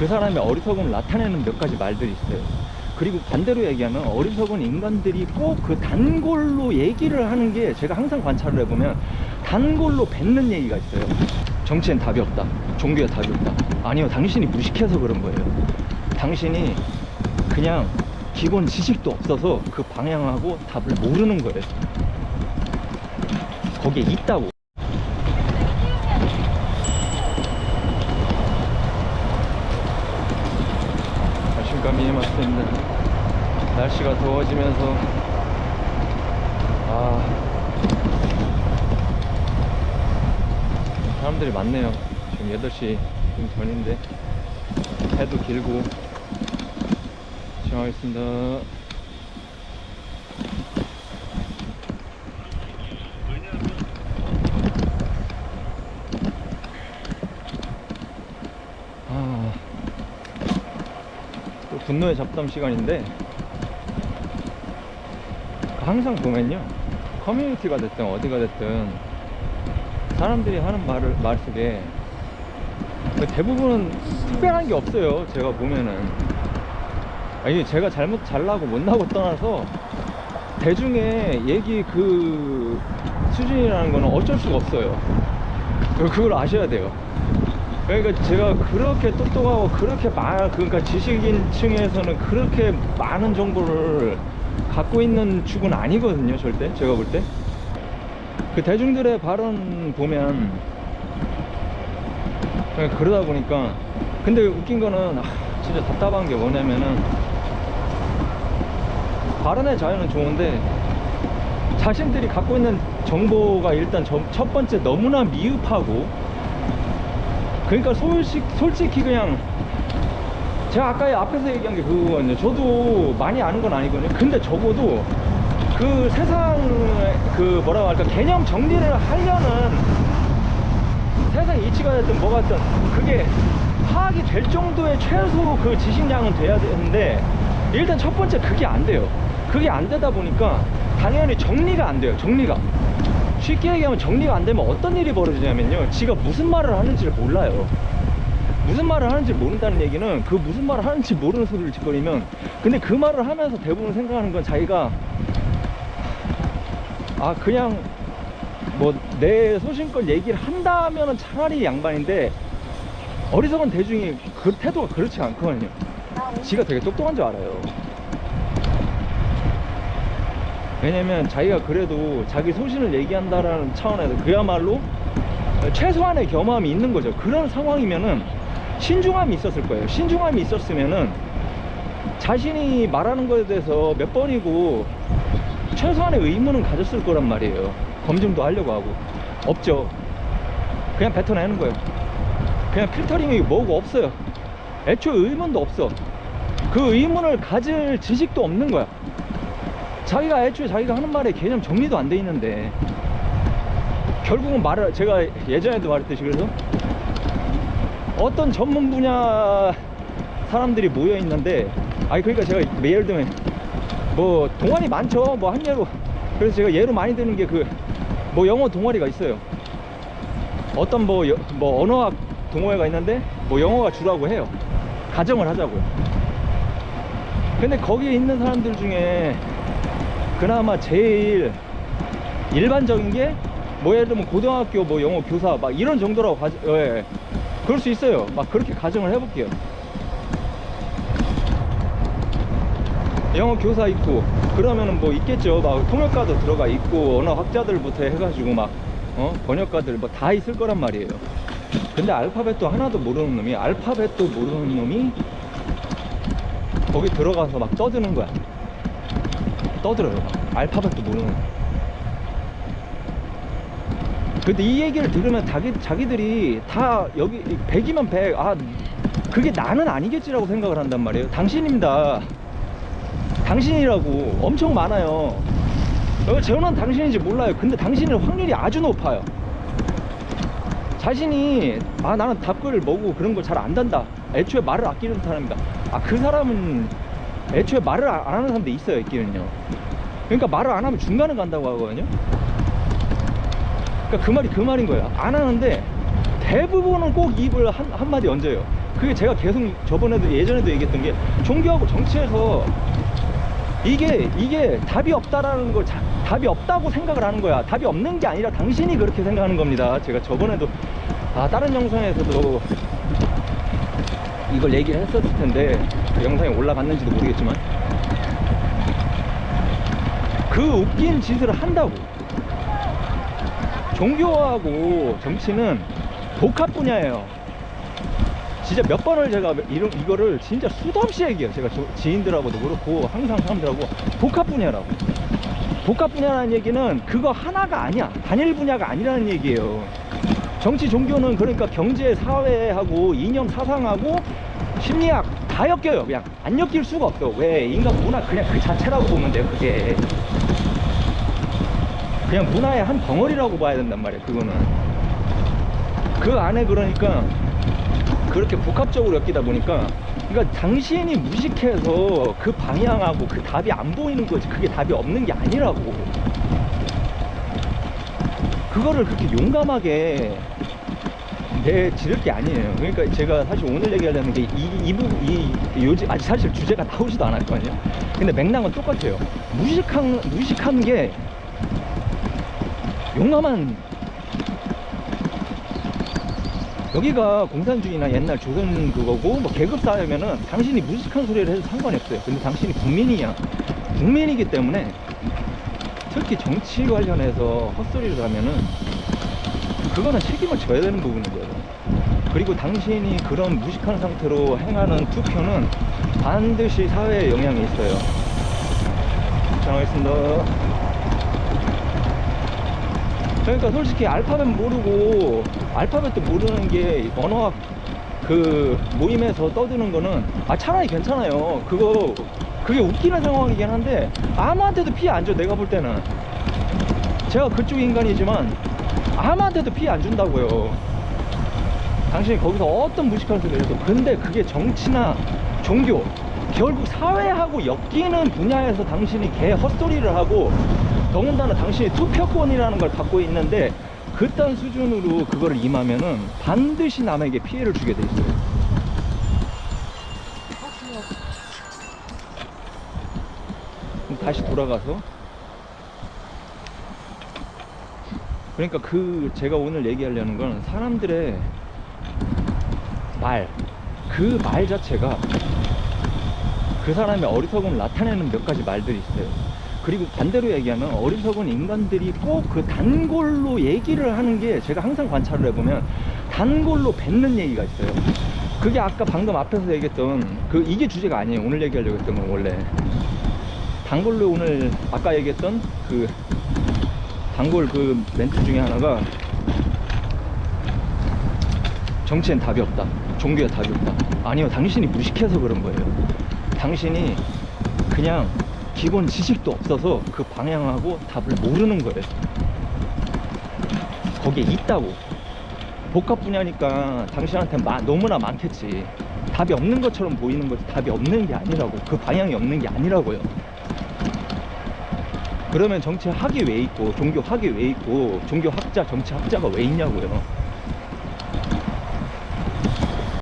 그 사람의 어리석음을 나타내는 몇 가지 말들이 있어요. 그리고 반대로 얘기하면 어리석은 인간들이 꼭 그 단골로 얘기를 하는 게 제가 항상 관찰을 해보면 단골로 뱉는 얘기가 있어요. 정치엔 답이 없다. 종교에 답이 없다. 아니요, 당신이 무식해서 그런 거예요. 당신이 그냥 기본 지식도 없어서 그 방향하고 답을 모르는 거예요. 거기에 있다고. 자신감이 맞습니다. 날씨가 더워지면서 아 사람들이 많네요. 지금 8시 좀 전인데 해도 길고 시작하겠습니다. 분노의 잡담 시간인데 항상 보면요. 커뮤니티가 됐든 어디가 됐든 사람들이 하는 말을 말 속에 그 대부분은 특별한 게 없어요. 제가 보면은. 아니 제가 잘못 잘나고 못나고 떠나서 대중의 얘기 그 수준이라는 거는 어쩔 수가 없어요. 그- 그걸 아셔야 돼요 그러니까 제가 그렇게 똑똑하고 그렇게 많 그러니까 지식인 층에서는 그렇게 많은 정보를 갖고 있는 축은 아니거든요 절대. 제가 볼 때. 그 대중들의 발언 보면 그러다 보니까. 근데 웃긴 거는 아, 진짜 답답한 게 뭐냐면은 발언의 자유는 좋은데 자신들이 갖고 있는 정보가 일단 저- 첫 번째 너무나 미흡하고 그러니까 솔직, 솔직히 그냥 제가 아까 앞에서 얘기한 게 그거거든요. 저도 많이 아는 건 아니거든요. 근데 적어도 그 세상 그 뭐라고 할까 개념 정리를 하려는 세상 이치가 됐든 뭐가 됐든 그게 파악이 될 정도의 최소 그 지식량은 돼야 되는데 일단 첫 번째 그게 안 돼요. 그게 안 되다 보니까 당연히 정리가 안 돼요 정리가 쉽게 얘기하면 정리가 안 되면 어떤 일이 벌어지냐면요. 지가 무슨 말을 하는지를 몰라요. 무슨 말을 하는지 모른다는 얘기는 그 무슨 말을 하는지 모르는 소리를 짓거리면 근데 그 말을 하면서 대부분 생각하는 건 자기가 아 그냥 뭐 내 소신껏 얘기를 한다면은 차라리 양반인데 어리석은 대중이 그 태도가 그렇지 않거든요. 지가 되게 똑똑한 줄 알아요 왜냐면 자기가 그래도 자기 소신을 얘기한다라는 차원에서 그야말로 최소한의 겸함이 있는 거죠. 그런 상황이면은 신중함이 있었을 거예요. 신중함이 있었으면은 자신이 말하는 것에 대해서 몇 번이고 최소한의 의문은 가졌을 거란 말이에요. 검증도 하려고 하고. 없죠. 그냥 뱉어내는 거예요. 그냥 필터링이 뭐고 없어요. 애초에 의문도 없어. 그 의문을 가질 지식도 없는 거야 자기가 애초에 자기가 하는 말에 개념 정리도 안 돼 있는데 결국은 말을 제가 예전에도 말했듯이 그래서 어떤 전문 분야 사람들이 모여 있는데 아니 그러니까 제가 예를 들면 뭐 동아리 많죠? 뭐 한 예로. 그래서 제가 예로 많이 드는 게 그 뭐 영어 동아리가 있어요. 어떤 뭐, 여- 뭐 언어학 동호회가 있는데 뭐 영어가 주라고 해요. 가정을 하자고요. 근데 거기에 있는 사람들 중에 그나마 제일 일반적인 게 뭐 예를 들면 고등학교 뭐 영어 교사 막 이런 정도라고 가, 예, 그럴 수 있어요. 막 그렇게 가정을 해볼게요. 영어 교사 있고 그러면은 뭐 있겠죠. 막 통역가도 들어가 있고 언어 학자들부터 해가지고 막 어? 번역가들 뭐 다 있을 거란 말이에요. 근데 알파벳도 하나도 모르는 놈이 알파벳도 모르는 놈이 거기 들어가서 막 떠드는 거야. 떠들어요 막. 알파벳도 모르는 거. 근데 이 얘기를 들으면 자기, 자기들이 다 여기 100이면 100, 아, 그게 나는 아니겠지라고 생각을 한단 말이에요. 당신입니다. 당신이라고 엄청 많아요. 어, 저는 당신인지 몰라요. 근데 당신일 확률이 아주 높아요. 자신이 아 나는 답글을 뭐고 그런 걸 잘 안 단다. 애초에 말을 아끼는 사람이다. 아 그 사람은 애초에 말을 안 하는 사람도 있어요. 있기는요. 그러니까 말을 안 하면 중간에 간다고 하거든요. 그러니까 그 말이 그 말인 거예요. 안 하는데 대부분은 꼭 입을 한, 한마디 얹어요. 그게 제가 계속 저번에도 예전에도 얘기했던 게 종교하고 정치에서 이게 이게 답이 없다라는 걸 자- 답이 없다고 생각을 하는 거야. 답이 없는 게 아니라 당신이 그렇게 생각하는 겁니다. 제가 저번에도 아 다른 영상에서도 이걸 얘기를 했었을 텐데 그 영상이 올라갔는지도 모르겠지만 그 웃긴 짓을 한다고 종교하고 정치는 복합 분야예요. 진짜 몇 번을 제가 이런 이거를 진짜 수도 없이 얘기해요. 제가 저- 지인들하고도 그렇고 항상 사람들하고 복합 분야라고. 복합 분야라는 얘기는 그거 하나가 아니야. 단일 분야가 아니라는 얘기예요. 정치 종교는 그러니까 경제 사회하고 이념 사상하고 심리학 다 엮여요. 그냥 안 엮일 수가 없어. 왜 인간 문화 그냥 그 자체라고 보면 돼요. 그게 그냥 문화의 한 덩어리라고 봐야 된단 말이에요. 그거는. 그 안에 그러니까 그렇게 복합적으로 엮이다 보니까 그러니까 당신이 무식해서 그 방향하고 그 답이 안 보이는 거지. 그게 답이 없는 게 아니라고. 그거를 그렇게 용감하게 내 지를 게 아니에요. 그러니까 제가 사실 오늘 얘기하려는 게이이 부분 이 요즘 아직 사실 주제가 나오지도 않았거든요. 근데 맥락은 똑같아요. 무식한 무식한 게 용감한 여기가 공산주의나 옛날 조선 그거고 뭐 계급 사회면은 당신이 무식한 소리를 해도 상관이 없어요. 근데 당신이 국민이야. 국민이기 때문에 특히 정치 관련해서 헛소리를 하면은 그거는 책임을 져야 되는 부분인 거예요. 그리고 당신이 그런 무식한 상태로 행하는 투표는 반드시 사회에 영향이 있어요. 정하겠습니다. 그러니까 솔직히 알파벳 모르고 알파벳도 모르는 게 언어학 그 모임에서 떠드는 거는 아 차라리 괜찮아요. 그거 그게 웃기는 상황이긴 한데 아무한테도 피해 안 줘. 내가 볼 때는 제가 그쪽 인간이지만 아무한테도 피해 안 준다고요. 당신이 거기서 어떤 무식한 소리를 해도 근데 그게 정치나 종교 결국 사회하고 엮이는 분야에서 당신이 개 헛소리를 하고 더군다나 당신이 투표권이라는 걸 갖고 있는데 그딴 수준으로 그거를 임하면은 반드시 남에게 피해를 주게 돼 있어요. 다시 돌아가서 그러니까 그 제가 오늘 얘기하려는 건 사람들의 말, 그 말 자체가 그 사람의 어리석음을 나타내는 몇 가지 말들이 있어요. 그리고 반대로 얘기하면 어리석은 인간들이 꼭 그 단골로 얘기를 하는 게 제가 항상 관찰을 해보면 단골로 뱉는 얘기가 있어요. 그게 아까 방금 앞에서 얘기했던 그 이게 주제가 아니에요. 오늘 얘기하려고 했던 건 원래 단골로 오늘 아까 얘기했던 그 단골 그 멘트 중에 하나가 정치엔 답이 없다. 종교에 답이 없다. 아니요, 당신이 무식해서 그런 거예요. 당신이 그냥 기본 지식도 없어서 그 방향하고 답을 모르는 거예요. 거기에 있다고. 복합 분야니까 당신한테 마- 너무나 많겠지. 답이 없는 것처럼 보이는 거지. 답이 없는 게 아니라고. 그 방향이 없는 게 아니라고요. 그러면 정치 학이 왜 있고 종교 학이 왜 있고 종교 학자 정치 학자가 왜 있냐고요.